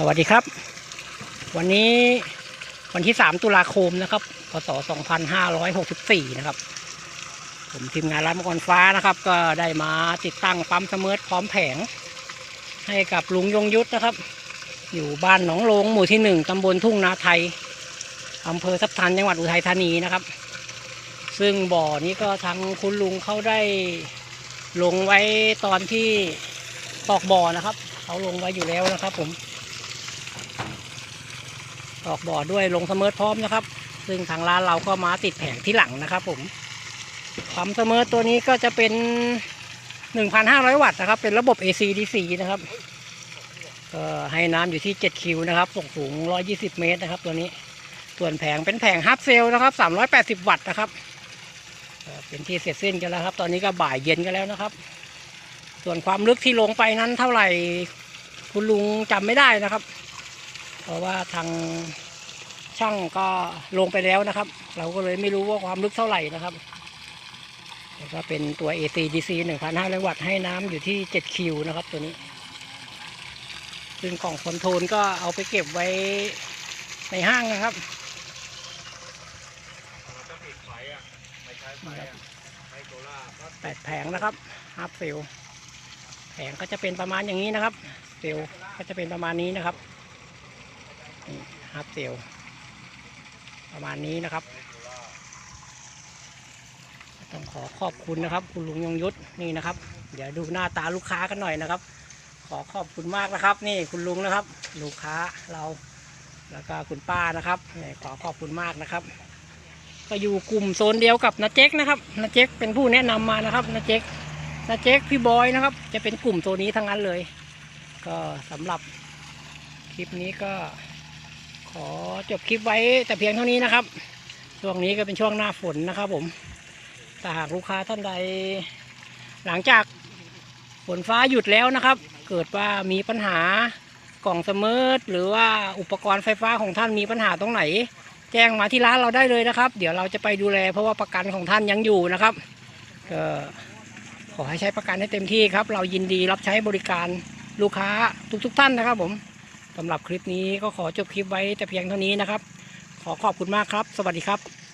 สวัสดีครับ วันนี้วันที่ 3 ตุลาคมนะครับ พศ 2564 นะครับ ผมทีมงานร้านมังกรฟ้านะครับ ก็ได้มาติดตั้งปั๊มเสมอพร้อมแผง ให้กับลุงยงยุทธนะครับ อยู่บ้านหนองลงหมู่ที่หนึ่งตำบลทุ่งนาไทยอำเภอสัพทันจังหวัดอุทัยธานีนะครับ ซึ่งบ่อนี้ก็ทางคุณลุงเขาได้ลงไว้ตอนที่ตอกบ่อนะครับ เขาลงไว้อยู่แล้วนะครับผม ตอกบ่อด้วยลงเสมอพร้อมนะครับ ซึ่งทางร้านเราก็มาติดแผงที่หลังนะครับ ผมปั๊มเสมอตัวนี้ก็จะเป็น 1,500 วัตต์นะครับ เป็นระบบ AC DC นะครับก็ให้น้ำอยู่ที่ 7 คิวนะครับส่งสูง 120 เมตรนะครับ ตัวนี้ส่วนแผงเป็นแผงฮับเซลนะครับ 380 วัตต์นะครับเป็นที่เสร็จสิ้นกันแล้วครับ ตอนนี้ก็บ่ายเย็นกันแล้วนะครับ ส่วนความลึกที่ลงไปนั้นเท่าไหร่คุณลุงจำไม่ได้นะครับ เพราะว่าทางช่างก็ลงไปแล้วนะครับ เราก็เลยไม่รู้ว่าความลึกเท่าไหร่นะครับแล้วก็เป็นตัว AC DC 1,500 วัตต์ให้น้ำอยู่ที่ 7 คิวนะครับ ตัวนี้ ซึ่งกล่องคอนโทรลก็เอาไปเก็บไว้ในห้างนะครับแปดแผงนะครับฮาร์ปเซลแผงก็จะเป็นประมาณอย่างนี้นะครับเซลก็จะเป็นประมาณนี้นะครับ ฮาร์ปเซลประมาณนี้นะครับ ต้องขอขอบคุณนะครับ คุณลุงยงยุทธนี่นะครับ เดี๋ยวดูหน้าตาลูกค้ากันหน่อยนะครับ ขอขอบคุณมากนะครับ นี่คุณลุงนะครับ ลูกค้าเราแล้วก็คุณป้านะครับขอขอบคุณมากนะครับ ก็อยู่กลุ่มโซนเดียวกับนาเจ๊กนะครับนาเจ๊กเป็นผู้แนะนำมานะครับนาเจ๊กนาเจ๊กพี่บอยนะครับ จะเป็นกลุ่มโซนนี้ทั้งนั้นเลย ก็สำหรับคลิปนี้ก็ อจบคลิปไว้แต่เพียงเท่านี้นะครับ ช่วงนี้ก็เป็นช่วงหน้าฝนนะครับผมถ้าหากลูกค้าท่านใด หลังจากฝนฟ้าหยุดแล้วนะครับ เกิดว่ามีปัญหากล่องเสมอหรือว่าอุปกรณ์ไฟฟ้าของท่านมีปัญหาตรงไหน แจ้งมาที่ร้านเราได้เลยนะครับ เดี๋ยวเราจะไปดูแล เพราะว่าประกันของท่านยังอยู่นะครับก็ขอให้ใช้ประกันให้เต็มที่ครับ เรายินดีรับใช้บริการลูกค้าทุกๆท่านนะครับผม สำหรับคลิปนี้ก็ขอจบคลิปไว้แต่เพียงเท่านี้นะครับ ขอขอบคุณมากครับ สวัสดีครับ